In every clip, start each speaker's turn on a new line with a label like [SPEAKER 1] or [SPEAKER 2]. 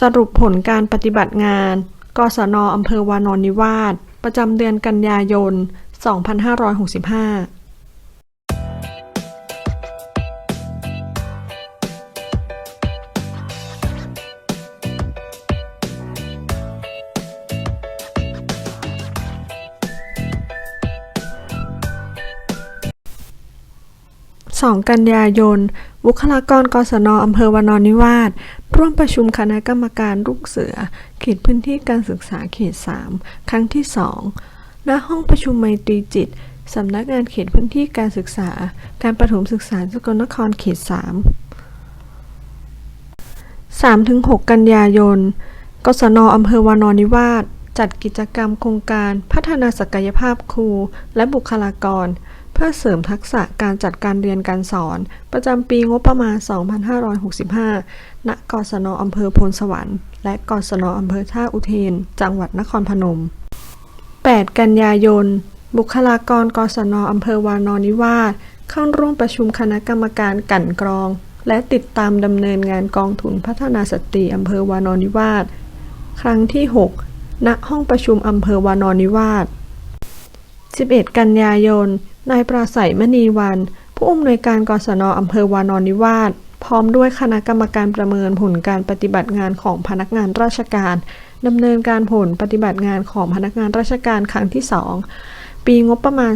[SPEAKER 1] สรุปผลการปฏิบัติงาน กศนอำเภอวานอนนิวาส ประจำเดือนกันยายน 2565 2 กันยายน บุคลากรกศนอำเภอวานอนนิวาสร่วมประชุมคณะกรรมการลูกเสือ เขตพื้นที่การศึกษาเขต 3 ครั้งที่ 2 ณ ห้องประชุมไมตรีจิต สำนักงานเขตพื้นที่การศึกษา การประถมศึกษาสกลนครเขต 3 3-6 กันยายน กศนอำเภอวานอนนิวาสจัดกิจกรรมโครงการพัฒนาศักยภาพครูและบุคลากร พื่อเสริมทักษะการจัดการเรียนการสอน ประจำปีงบประมาณ 2565 ณ กศนอำเภอพลสวรรค์ และกศนอำเภอท่าอุเทน จังหวัดนครพนม 8 กันยายน บุคลากรกศนอำเภอวานอนนิวาสเข้าร่วมประชุมคณะกรรมการกั่นกรอง และติดตามดำเนินงานกองทุนพัฒนาสตรีอำเภอวานอนนิวาสครั้งที่ 6 ณ ห้องประชุมอำเภอวานอนนิวาส11 กันยายน นายปราศัยมณีวัน ผู้อำนวยการกศนอำเภอวานอนนิวาสพร้อมด้วยคณะกรรมการประเมินผลการปฏิบัติงานของพนักงานราชการดำเนินการผลปฏิบัติงานของพนักงานราชการครั้งที่ 2 ปีงบประมาณ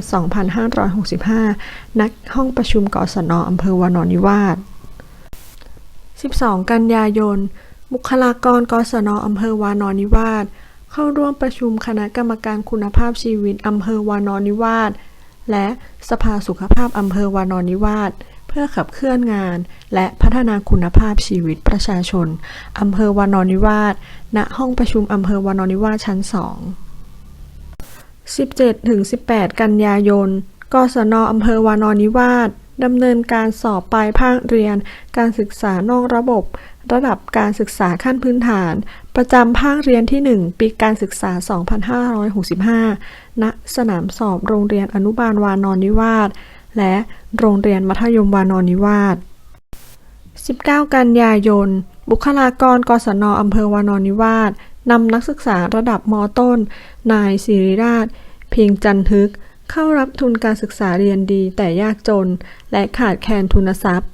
[SPEAKER 1] 2565 ณ ห้องประชุมกศนอำเภอวานอนนิวาส12 กันยายน บุคลากรกศนอำเภอวานอนนิวาสเข้าร่วมประชุมคณะกรรมการคุณภาพชีวิตอำเภอวานอนนิวาส และสภาสุขภาพอำเภอวานอนนิวาสเพื่อขับเคลื่อนงาน และพัฒนาคุณภาพชีวิตประชาชนอำเภอวานอนนิวาสณห้องประชุมอำเภอวานอนนิวาสชั้น2 17-18 กันยายน กศนอำเภอวานอนนิวาสดำเนินการสอบปลายภาคเรียน การศึกษานอกระบบ ระดับการศึกษาขั้นพื้นฐาน ประจำภาคเรียนที่ 1 ปีการศึกษา 2565 ณ สนามสอบโรงเรียนอนุบาลวานอนนิวาสและโรงเรียนมัธยมวานอนนิวาส 19 กันยายน บุคลากรกศนอำเภอวานอนนิวาสนำนักศึกษาระดับมต้น นายศิริราช เพียงจันทึก เข้ารับทุนการศึกษาเรียนดีแต่ยากจน และขาดแคลนทุนทรัพย์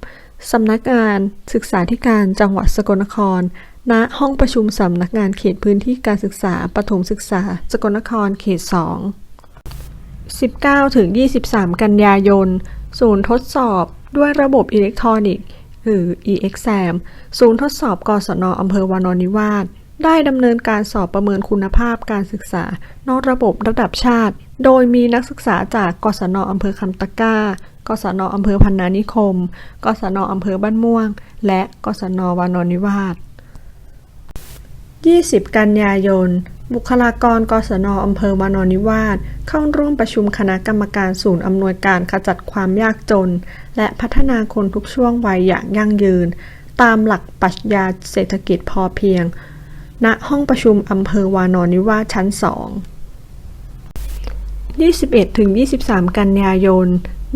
[SPEAKER 1] สำนักงานศึกษาธิการจังหวัดสกลนคร ณ ห้องประชุมสำนักงานเขตพื้นที่การศึกษาประถมศึกษา สกลนครเขต 2 19ถึง23 กันยายน ศูนย์ทดสอบด้วยระบบอิเล็กทรอนิกส์ หรือ e-exam ศูนย์ทดสอบกศนอำเภอวานอนนิวาสได้ดำเนินการสอบประเมินคุณภาพการศึกษา นอกระบบระดับชาติ โดยมีนักศึกษาจากกศนอำเภอคำตะกร้า กศนอำเภอพันนานิคม กศนอำเภอบ้านม่วง และกศนวานนนิวาส20 กันยายน บุคลากร กศนอำเภอวานนนิวาสเข้าร่วมประชุมคณะกรรมการศูนย์อำนวยการขจัดความยากจน และพัฒนาคนทุกช่วงวัยอย่างยั่งยืน ตามหลักปรัชญาเศรษฐกิจพอเพียง ณ ห้องประชุมอำเภอวานนนิวาสชั้น 2 21-23 กันยายน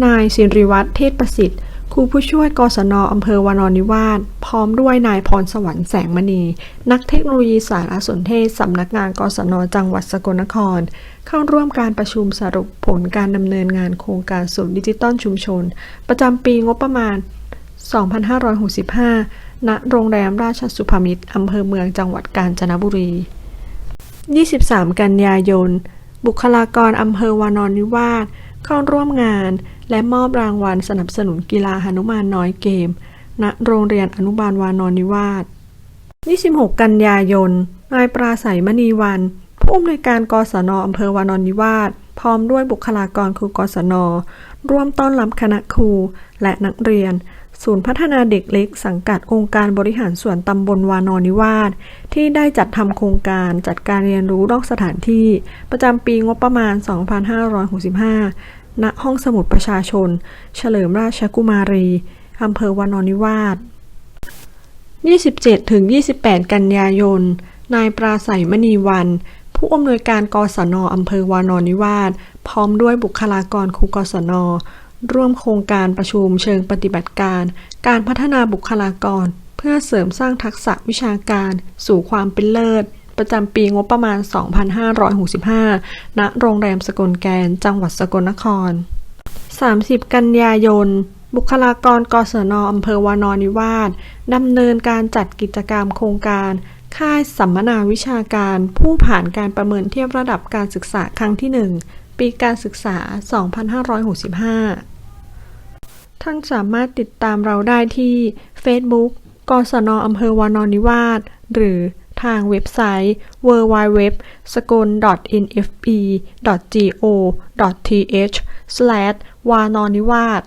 [SPEAKER 1] นายสิริวัฒน์เทศประสิทธิ์ครูผู้ช่วยกศนอำเภอวานอนนิวาสพร้อมด้วยนายพรสวรรค์แสงมณี นักเทคโนโลยีสารสนเทศสำนักงานกศนจังหวัดสกลนคร เข้าร่วมการประชุมสรุปผลการดำเนินงานโครงการศูนย์ดิจิตอลชุมชน ประจำปีงบประมาณ 2565 ณ โรงแรมราชสุภมิตรอำเภอเมืองจังหวัดกาญจนบุรี 23 กันยายน บุคลากรอำเภอวานอนนิวาส เข้าร่วมงาน และมอบรางวัลสนับสนุนกีฬาหนุมานน้อยเกม ณ โรงเรียนอนุบาลวานอนนิวาส26 กันยายน นายปราศัยมณีวัน ผู้อำนวยการกศนอำเภอวานอนนิวาส พร้อมด้วยบุคลากรครูกศน ร่วมต้อนรับคณะครูและนักเรียน ศูนย์พัฒนาเด็กเล็กสังกัดองค์การบริหารส่วนตำบลวานอนิวาสที่ได้จัดทำโครงการจัดการเรียนรู้นอกสถานที่ ประจำปีงบประมาณ 2565 ณ ห้องสมุดประชาชน เฉลิมราชกุมารีอำเภอวานอนิวาส27-28 กันยายน นายปราศัยมณีวัน ผู้อำนวยการกศนอำเภอวานอนนิวาสพร้อมด้วยบุคลากรครูกศน ร่วมโครงการประชุมเชิงปฏิบัติการ การพัฒนาบุคลากร เพื่อเสริมสร้างทักษะวิชาการ สู่ความเป็นเลิศ ประจำปีงบประมาณ 2565 ณ โรงแรมสกลแกน จังหวัดสกลนคร 30 กันยายน บุคลากรกศนอำเภอวานอนิวาสดำเนินการจัดกิจกรรมโครงการค่ายสัมมนาวิชาการผู้ผ่านการประเมินเทียบระดับการศึกษาครั้งที่ 1 ปีการศึกษา 2565 ท่านสามารถติดตามเราได้ที่ Facebook กศนอำเภอวานอนนิวาสหรือทางเว็บไซต์ w w w s k o l n f e g o t h w a n o n i w a s